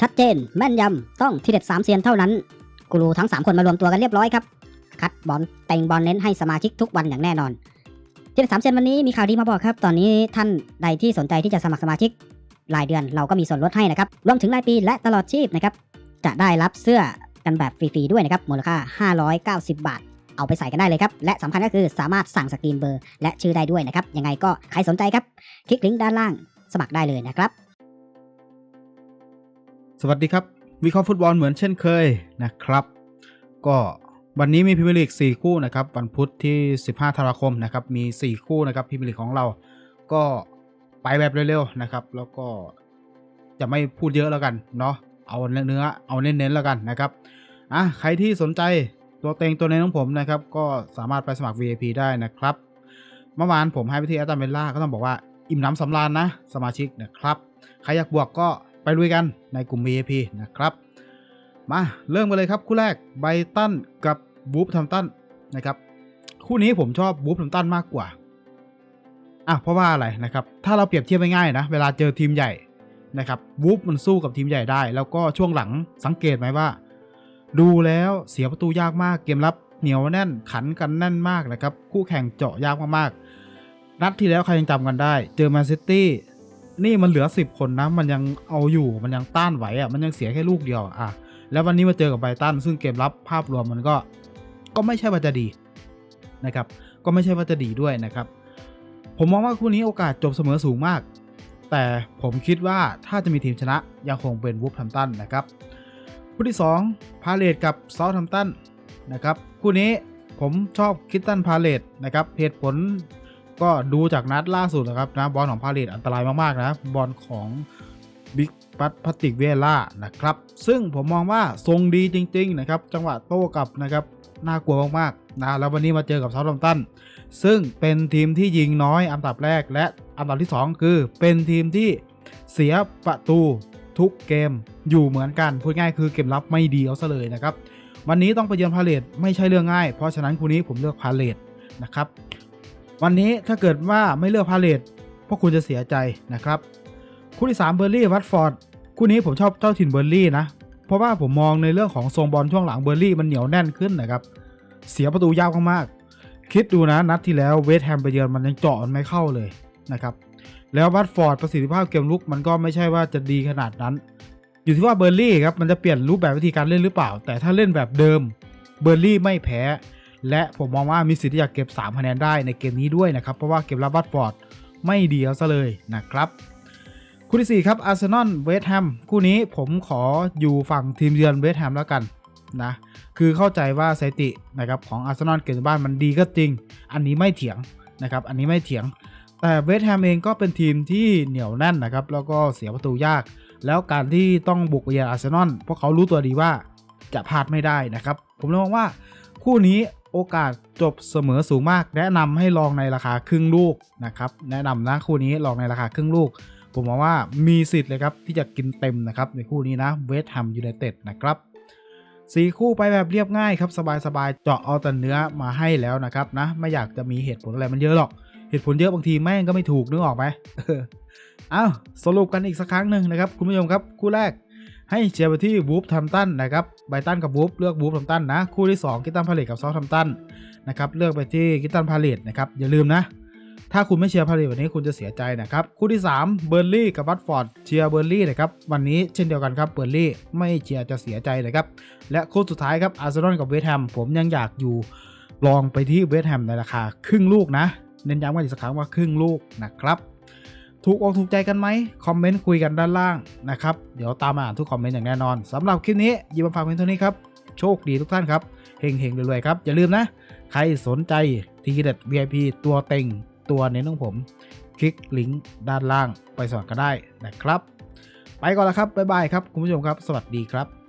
ชัดเจน แม่นยำ ต้องทีเด็ดสามเซียนเท่านั้น กูรูทั้ง 3 คนมารวมตัวกันเรียบร้อยครับ คัดบอลเต็งบอลเน้นให้สมาชิกทุกวันอย่างแน่นอน ทีเด็ดสามเซียนวันนี้มีข่าวดีมาบอกครับ ตอนนี้ท่านใดที่สนใจที่จะสมัครสมาชิก รายเดือนเราก็มีส่วนลดให้นะครับ รวมถึงรายปีและตลอดชีพนะครับ จะได้รับเสื้อกันแบบฟรีๆด้วยนะครับ มูลค่า 590 บาท เอาไปใส่กันได้เลยครับ และสำคัญก็คือสามารถสั่งสกรีนเบอร์ และชื่อได้ด้วยนะครับ ยังไงก็ใครสนใจครับ คลิกลิงก์ด้านล่าง สมัครได้เลยนะครับ สวัสดีครับ วิเคราะห์ฟุตบอลเหมือนเช่นเคยนะครับ ก็วันนี้มีพรีเมียร์ลีก 4 คู่นะครับ วันพุธที่ 15ธันวาคมนะครับ มี 4 คู่นะครับพรีเมียร์ลีกของเรา ก็ไปแบบเร็วๆนะครับ แล้วก็จะไม่พูดเยอะแล้วกันเนาะเอาเนื้อเอาเน้นๆแล้วกันนะครับอะใครที่สนใจตัวเต็งตัวเน้นของผมนะครับ ก็สามารถไปสมัคร VIP ได้นะครับ เมื่อวานผมให้ไปที่แอตตาเมล่าก็ต้องบอกว่าอิ่มน้ำสำราญนะ สมาชิกนะครับ ใครอยากบวกก็ ไปลุยกันในกลุ่ม VIP นะครับ มาเริ่มกันเลยครับคู่แรกไบตันกับบูฟทัมตันนะครับ คู่นี้ผมชอบบูฟทัมตันมากกว่าอะเพราะว่าอะไรนะครับ ถ้าเราเปรียบเทียบง่ายๆนะ เวลาเจอทีมใหญ่นะครับบูฟมันสู้กับทีมใหญ่ได้ แล้วก็ช่วงหลังสังเกตไหมว่า ดูแล้วเสียประตูยากมากเกมรับเหนียวแน่นขันกันแน่นมากนะครับ คู่แข่งเจาะยากมากๆนัดที่แล้วใครยังจำกันได้ เจอแมนซิตี้ นี่มันเหลือ10คนนะมันยังเอาอยู่มันยังต้านไหวอะมันยังเสียแค่ลูกเดียวอะแล้ววันนี้มาเจอกับไบตันซึ่งเกมรับภาพรวมมันก็ก็ไม่ใช่ว่าจะดีนะครับ ก็ไม่ใช่ว่าจะดีด้วยนะครับ ผมมองว่าคู่นี้โอกาสจบเสมอสูงมาก แต่ผมคิดว่าถ้าจะมีทีมชนะยังคงเป็นวูฟแฮมตันนะครับคู่ที่ 2 พาเลตกับเซาท์แฮมตันนะครับ คู่นี้ผมชอบคิตตันพาเลตนะครับเหตุผล ก็ดูจากนัดล่าสุดนะครับนะบอลของพาเลตอันตรายมากๆนะบอลของบิ๊กปัตพัติกเวล่านะครับ ซึ่งผมมองว่าทรงดีจริง ๆ นะครับ จังหวะโต้กลับนะครับน่ากลัวมากๆนะแล้ววันนี้มาเจอกับเซาท์แฮมตัน ซึ่งเป็นทีมที่ยิงน้อยอันดับแรกและอันดับที่ 2 คือเป็นทีมที่เสียประตูทุกเกมอยู่เหมือนกันพูดง่ายคือเกมรับไม่ดีเอาซะเลยนะครับ วันนี้ต้องไปเยือนพาเลตไม่ใช่เรื่องง่าย เพราะฉะนั้นคู่นี้ผมเลือกพาเลตนะครับ วันนี้ถ้าเกิดว่าไม่เลือกพาเลตพวกคุณจะเสียใจนะครับ คู่ที่ 3 เบอร์ลี่วัตฟอร์ดคู่นี้ผมชอบเจ้าถิ่นเบอร์ลี่นะ เพราะว่าผมมองในเรื่องของทรงบอลช่วงหลังเบอร์ลี่มันเหนียวแน่นขึ้นนะครับ เสียประตูยากมากๆคิดดูนะนัดที่แล้วเวสต์แฮมไปเยือนมันยังเจาะมันไม่เข้าเลยนะครับแล้ววัตฟอร์ดประสิทธิภาพเกมลุกมันก็ไม่ใช่ว่าจะดีขนาดนั้น อยู่ที่ว่าเบอร์ลี่ครับมันจะเปลี่ยนรูปแบบวิธีการเล่นหรือเปล่า แต่ถ้าเล่นแบบเดิมเบอร์ลี่ไม่แพ้ และผมมองว่ามีสิทธิ์ที่จะเก็บ3คะแนนได้ในเกมนี้ด้วยนะครับ เพราะว่าเกมรับวัตฟอร์ดไม่ดีเอาซะเลยนะครับ คู่ที่ 4 ครับอาร์เซนอลเวสต์แฮมคู่นี้ผมขออยู่ฝั่งทีมเยือนเวสต์แฮมแล้วกันนะคือเข้าใจว่าสถิตินะครับของอาร์เซนอลเกมในบ้านมันดีก็จริง อันนี้ไม่เถียงนะครับอันนี้ไม่เถียง แต่เวสต์แฮมเองก็เป็นทีมที่เหนียวแน่นนะครับแล้วก็เสียประตูยาก แล้วการที่ต้องบุกเยือนอาร์เซนอลเพราะเขารู้ตัวดีว่าจะพลาดไม่ได้นะครับ ผมเลยมองว่าคู่นี้ โอกาสจบเสมอสูงมาก แนะนำให้ลองในราคาครึ่งลูกนะครับแนะนำนะคู่นี้ลองในราคาครึ่งลูก ผมมองว่ามีสิทธิ์เลยครับที่จะกินเต็มนะครับในคู่นี้นะเวสต์แฮมยูไนเต็ดนะครับสีคู่ไปแบบเรียบง่ายครับสบายๆเจาะเอาแต่เนื้อมาให้แล้วนะครับนะไม่อยากจะมีเหตุผลอะไรมันเยอะหรอกเหตุผลเยอะบางทีแม่งก็ไม่ถูกนึกออกไหมอ้าวสรุปกันอีกสักครั้งหนึ่งนะครับคุณผู้ชมครับคู่แรก ให้เชียร์ไปที่วูฟทัมตันนะครับไบตันกับวูฟเลือกวูฟทัมตันนะ คู่ที่ 2 กิตตันพาเลตกับซอฟทัมตันนะครับเลือกไปที่กิตตันพาเลตนะครับอย่าลืมนะ ถ้าคุณไม่เชียร์พาเลตวันนี้คุณจะเสียใจนะครับ คู่ที่ 3 เบอร์ลี่กับวัตฟอร์ดเชียร์เบอร์ลี่นะครับวันนี้เช่นเดียวกันครับเบอร์ลี่ไม่เชียร์จะเสียใจเลยครับและคู่สุดท้ายครับอาร์เซนอลกับเวสต์แฮมผมยังอยากอยู่ลองไปที่เวสต์แฮมในราคาครึ่งลูกนะเน้นย้ำกันอีกสักครั้งว่าครึ่งลูกนะครับ ถูกอกถูกใจกันไหมคอมเมนต์คุยกันด้านล่างนะครับ เดี๋ยวตามมาอ่านทุกคอมเมนต์อย่างแน่นอนสำหรับคลิปนี้ยิบมาฝากเพียงเท่านี้ครับ โชคดีทุกท่านครับเฮงเฮงๆรวยๆครับ อย่าลืมนะ ใครสนใจทีเด็ด VIP ตัวเต็งตัวเน้นของผม คลิกลิงก์ด้านล่างไปสมัครกันได้นะครับ ไปก่อนแล้วครับบ๊ายบายครับคุณผู้ชมครับ สวัสดีครับ